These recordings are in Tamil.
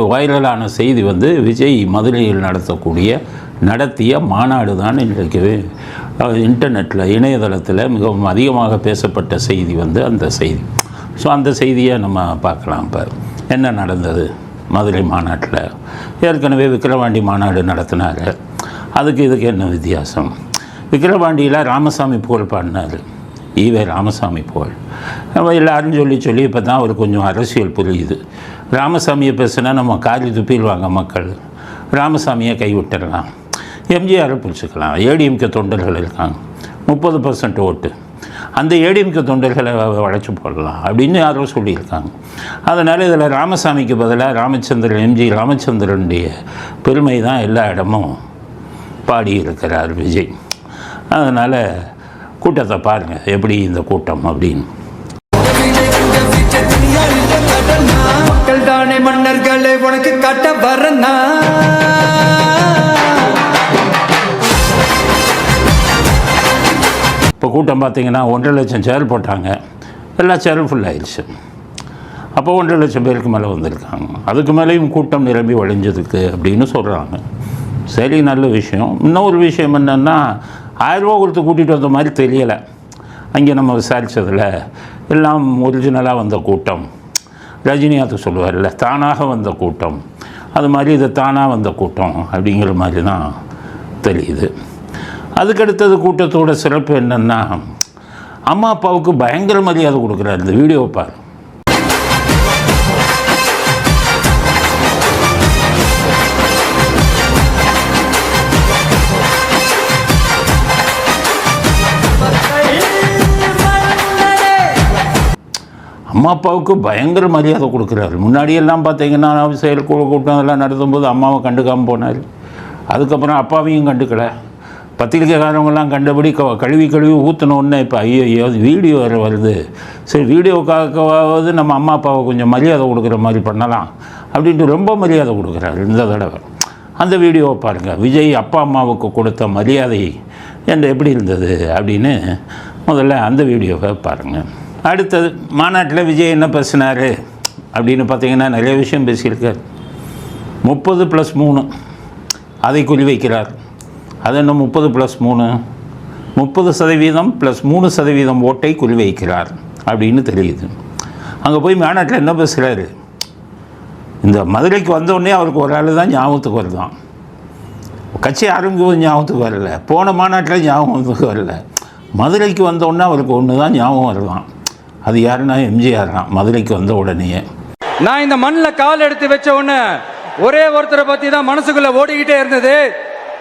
இன்றைக்கு வைரலான செய்தி வந்து விஜய் மதுரையில் நடத்தக்கூடிய நடத்திய மாநாடு தான் இன்றைக்கு. இன்டர்நெட்டில் இணையதளத்தில் மிகவும் அதிகமாக பேசப்பட்ட செய்தி வந்து அந்த செய்தி. ஸோ அந்த செய்தியை நம்ம பார்க்கலாம் இப்போ. என்ன நடந்தது மதுரை மாநாட்டில்? ஏற்கனவே விக்கிரவாண்டி மாநாடு நடத்தினார். அதுக்கு இதுக்கு என்ன வித்தியாசம்? விக்கிரவாண்டியில் ராமசாமி புகழ் பாடினார். ஈவே ராமசாமி புகழ். நம்ம எல்லாரும் சொல்லி சொல்லி இப்போ தான் அவர் கொஞ்சம் அரசியல் புரியுது. ராமசாமியை பேசுனா நம்ம காரி துப்பிடுவாங்க மக்கள். ராமசாமியை கைவிட்டுடலாம் எம்ஜிஆரை பிடிச்சிக்கலாம். ஏடிஎம்கே தொண்டர்கள் இருக்காங்க. முப்பது பர்சன்ட் ஓட்டு. அந்த ஏடிஎம்கே தொண்டர்களை வளைச்சு போடலாம் அப்படின்னு யாரோ சொல்லியிருக்காங்க. அதனால் இதில் ராமசாமிக்கு பதிலாக ராமச்சந்திரன் எம்ஜி ராமச்சந்திரனுடைய பெருமை தான் எல்லா இடமும் பாடியிருக்கிறார் விஜய். அதனால் கூட்டத்தை பாருங்கள் எப்படி இந்த கூட்டம் அப்படின்னு. மக்கள் தானே மன்னர்களே உனக்கு காட்ட வரனா இப்போ கூட்டம் பார்த்தீங்கன்னா ஒன்றரை லட்சம் சேர் போட்டாங்க. எல்லா சேரும் ஃபுல் ஆயிடுச்சு அப்போ ஒன்றரை லட்சம் பேருக்கு மேலே வந்திருக்காங்க. அதுக்கு மேலேயும் கூட்டம் நிரம்பி வழிஞ்சதுக்கு அப்படின்னு சொல்கிறாங்க சரி நல்ல விஷயம். இன்னொரு விஷயம் என்னென்னா ஆயிரரூபா கொடுத்து கூட்டிகிட்டு வந்த மாதிரி தெரியலை. அங்கே நம்ம விசாரித்ததில் எல்லாம் ஒரிஜினலாக வந்த கூட்டம். ரஜினிகாந்த் சொல்லுவார்ல தானாக வந்த கூட்டம். அது மாதிரி இது தானாக வந்த கூட்டம் அப்படிங்கிற மாதிரி தான் தெரியுது. அதுக்கடுத்தது கூட்டத்தோட சிறப்பு என்னென்னா அம்மா அப்பாவுக்கு பயங்கர மரியாதை கொடுக்குறாரு இந்த வீடியோ பாரு. அம்மா அப்பாவுக்கு பயங்கர மரியாதை கொடுக்குறாரு. முன்னாடியெல்லாம் பார்த்தீங்கன்னா செயற்குழு கூட்டம் எல்லாம் நடத்தும்போது அம்மாவை கண்டுக்காமல் போனார். அதுக்கப்புறம் அப்பாவையும் கண்டுக்கல. பத்திரிக்கைக்காரவங்கெல்லாம் கண்டபடி க கழுவி கழுவி ஊற்றினோடனே இப்போ ஐயோ ஐயோ வீடியோ வேறு வருது. சரி வீடியோக்காகவாவது நம்ம அம்மா அப்பாவை கொஞ்சம் மரியாதை கொடுக்குற மாதிரி பண்ணலாம் அப்படின்ட்டு ரொம்ப மரியாதை கொடுக்குறாரு இந்த தடவை. அந்த வீடியோவை பாருங்கள் விஜய் அப்பா அம்மாவுக்கு கொடுத்த மரியாதை என்று எப்படி இருந்தது? அப்படின்னு முதல்ல அந்த வீடியோவை பாருங்கள் அடுத்தது மாநாட்டில் விஜய் என்ன பேசினார் அப்படின்னு பார்த்தீங்கன்னா நிறைய விஷயம் பேசியிருக்கார். முப்பது ப்ளஸ் மூணு. அதை குறிவைக்கிறார் அது என்ன முப்பது ப்ளஸ் மூணு? முப்பது சதவீதம் ப்ளஸ் மூணு சதவீதம் ஓட்டை குறிவைக்கிறார் அப்படின்னு தெரியுது. அங்கே போய் மாநாட்டில் என்ன பேசுகிறாரு இந்த மதுரைக்கு வந்தோடனே அவருக்கு ஒரு ஆள் தான் ஞாபகத்துக்கு வருதான். கட்சி ஆரம்பிக்கும் ஞாபகத்துக்கு வரல. போன மாநாட்டில் ஞாபகத்துக்கு வரல. மதுரைக்கு வந்தோடனே அவருக்கு ஒன்று தான் ஞாபகம் வருதான். அது யாருன்னா எம்ஜிஆர் தான் மதுரைக்கு வந்த உடனேயே. நான் இந்த மண்ணில் கால் எடுத்து வச்ச உடனே ஒரே ஒருத்தரை பத்தி தான் மனசுக்குள்ள ஓடிக்கிட்டே இருந்தது.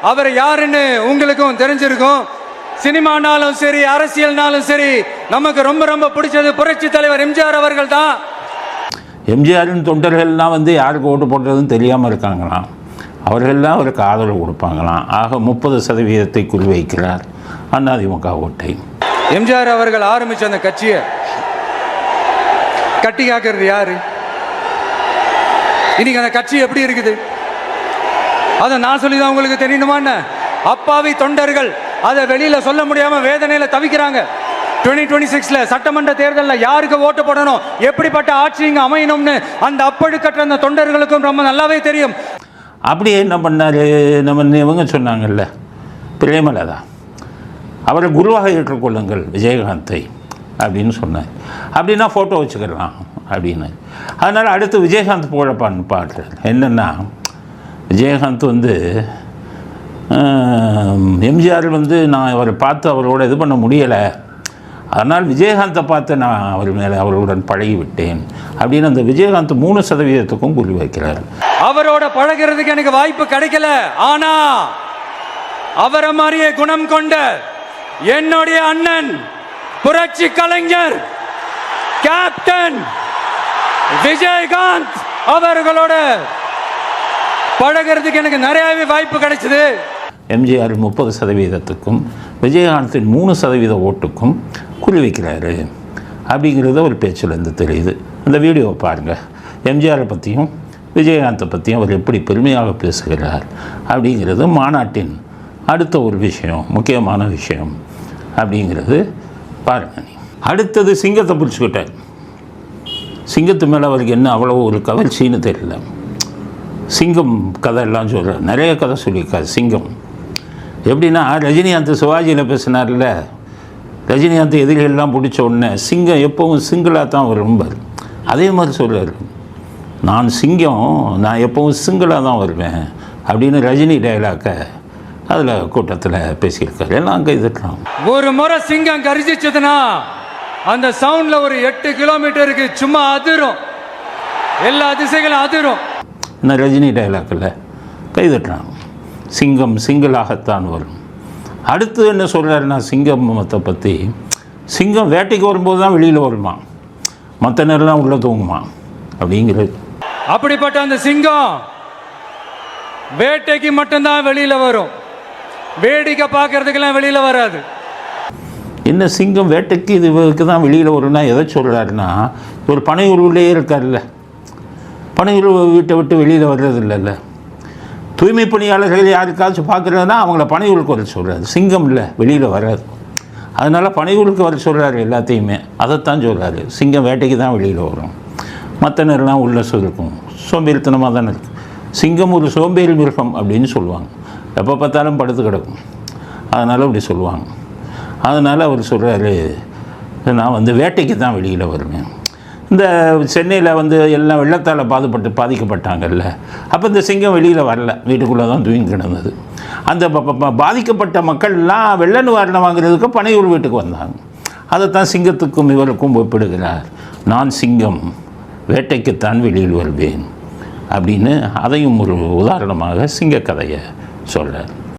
அவர் யாருன்னு உங்களுக்கும் தெரிஞ்சிருக்கும். சினிமானாலும் சரி அரசியல்னாலும் சரி நமக்கு ரொம்ப ரொம்ப பிடிச்சது புரட்சி தலைவர் எம்ஜிஆர் அவர்கள் தான் எம்ஜிஆரின் தொண்டர்கள்லாம் வந்து யாருக்கு ஓட்டு போடுறதுன்னு தெரியாமல் இருக்காங்களாம். அவர்கள்லாம் அவருக்கு ஆதரவு கொடுப்பாங்களாம். ஆக முப்பது சதவீதத்தை குறிவைக்கிறார். அதிமுக ஓட்டை. எம்ஜிஆர் அவர்கள் ஆரம்பிச்ச அந்த கட்சியை கட்டி காக்கிறது யாரு? இன்னைக்கு அந்த கட்சி எப்படி இருக்குது? அதை நான் சொல்லி தான் உங்களுக்கு தெரியணுமா என்ன? அப்பாவி தொண்டர்கள் அதை வெளியில சொல்ல முடியாம வேதனையில தவிக்கிறாங்க. 2026 டுவெண்ட்டி சிக்ஸ்ல சட்டமன்ற தேர்தலில் யாருக்கு ஓட்டு போடணும்? எப்படிப்பட்ட ஆட்சி இங்கே அமையணும்னு அந்த அப்பழுக்கற்ற அந்த தொண்டர்களுக்கும் ரொம்ப நல்லாவே தெரியும். அப்படியே என்ன பண்ணார்? நம்ம இவங்க சொன்னாங்கல்ல பிரேமலதா. அவரை குருவாக ஏற்றுக்கொள்ளுங்கள் விஜயகாந்தை. அப்படின்னு சொன்னார். அப்படின்னா ஃபோட்டோ வச்சுக்கலாம் அப்படின்னு. அதனால் அடுத்து விஜயகாந்த் புகழப்பான்னு பாடுறார் என்னென்னா விஜயகாந்த் வந்து எம்ஜிஆர் வந்து நான் அவரை பார்த்து அவரோட இது பண்ண முடியலை. அதனால் விஜயகாந்தை பார்த்து நான் அவர் மேலே அவர்களுடன் பழகிவிட்டேன் அப்படின்னு அந்த விஜயகாந்த் மூணு சதவீதத்துக்கும் குறி வைக்கிறார். அவரோட பழகிறதுக்கு எனக்கு வாய்ப்பு கிடைக்கல. ஆனா அவரை மாதிரியே குணம் கொண்ட என்னுடைய அண்ணன் புரட்சி கலைஞர் கேப்டன் விஜயகாந்த் அவர்களோட பழகிறதுக்கு எனக்கு நிறையவே வாய்ப்பு கிடைச்சது. எம்ஜிஆர் முப்பது சதவீதத்துக்கும் விஜயகாந்தின் மூணு சதவீத ஓட்டுக்கும் குறி வைக்கிறாரு. அப்படிங்கிறது ஒரு பேச்சிலேருந்து தெரியுது. அந்த வீடியோவை பாருங்கள் எம்ஜிஆரை பற்றியும் விஜயகாந்தை பற்றியும் அவர் எப்படி பெருமையாக பேசுகிறார் அப்படிங்கிறது மாநாட்டின் அடுத்த ஒரு விஷயம் முக்கியமான விஷயம் அப்படிங்கிறது பாருங்கள் நீ அடுத்தது சிங்கத்தை பிடிச்சிக்கிட்டேன். சிங்கத்து மேலே அவருக்கு என்ன அவ்வளோ ஒரு கவர்ச்சின்னு தெரியல. சிங்கம் கதை எல்லாம் சொல்கிறார் நிறைய கதை சொல்லியிருக்காரு சிங்கம். எப்படின்னா ரஜினிகாந்த் சிவாஜியில் பேசினார்ல ரஜினிகாந்த் எதிரிகள்லாம் பிடிச்ச உடனே சிங்கம் எப்பவும் சிங்கிளாக தான் வரும்பார் அதே மாதிரி சொல்கிறார் நான் சிங்கம் நான் எப்பவும் சிங்கிளாக தான் வருவேன் அப்படின்னு ரஜினி டைலாக்கை அதில் கூட்டத்தில் பேசியிருக்காரு. எல்லாம் கைதட்டலாம் ஒரு முறை சிங்கம் கரிச்சிச்சதுன்னா அந்த சவுண்ட்ல ஒரு எட்டு கிலோமீட்டருக்கு சும்மா அதிரும். எல்லா திசைகளும் அதிரும். இந்த ரஜினி டைலாக்கில் கைதட்டுறாங்க சிங்கம் சிங்கிளாகத்தான் வரும். அடுத்து என்ன சொல்கிறாருன்னா சிங்கமத்தை பற்றி சிங்கம் வேட்டைக்கு வரும்போது தான் வெளியில் வருமா? மற்ற நேரம்லாம் உள்ளே தூங்குமா? அப்படிங்கிறது. அப்படிப்பட்ட அந்த சிங்கம் வேட்டைக்கு மட்டும்தான் வெளியில வரும். வேடிக்கை பார்க்கறதுக்கெல்லாம் வெளியில் வராது. என்ன சிங்கம் வேட்டைக்கு இதுக்கு தான் வெளியில் வரும்னா எதை சொல்கிறாருன்னா ஒரு பனையூர்லேயே இருக்கார்ல. பனையூர் வீட்டை விட்டு வெளியில் வர்றது இல்லைல்ல தூய்மை பணியாளர்கள் யாருக்காச்சும் பார்க்குறதுனா அவங்கள பனையூருக்கு வர சொல்கிறாரு சிங்கம் இல்லை வெளியில் வராது. அதனால் பனையூருக்கு வர சொல்கிறாரு எல்லாத்தையுமே. அதைத்தான் சொல்கிறாரு சிங்கம் வேட்டைக்கு தான் வெளியில் வரும். மற்ற நேரம்லாம் உள்ள இருக்கும் சோம்பேறித்தனமாக தானே இருக்கும் சிங்கம் ஒரு சோம்பேறி மிருகம் அப்படின்னு சொல்லுவாங்க. எப்போ பார்த்தாலும் படுத்து கிடக்கும். அதனால் அப்படி சொல்லுவாங்க. அதனால் அவர் சொல்கிறாரு நான் வந்து வேட்டைக்கு தான் வெளியில் வருவேன். இந்த சென்னையில் வந்து எல்லாம் வெள்ளத்தால் பாதுபட்டு பாதிக்கப்பட்டாங்கல்ல. அப்போ இந்த சிங்கம் வெளியில் வரல. வீட்டுக்குள்ளே தான் தூங்கி கிடந்தது. அந்த பாதிக்கப்பட்ட மக்கள்லாம் வெள்ள நிவாரணம் வாங்குறதுக்கு பனையூர் வீட்டுக்கு வந்தாங்க. அதைத்தான் சிங்கத்துக்கும் இவருக்கும் ஒப்பிடுகிறார். நான் சிங்கம் வேட்டைக்குத்தான் வெளியில் வருவேன் அப்படின்னு அதையும் ஒரு உதாரணமாக சிங்கக்கதையை சொல்கிறார்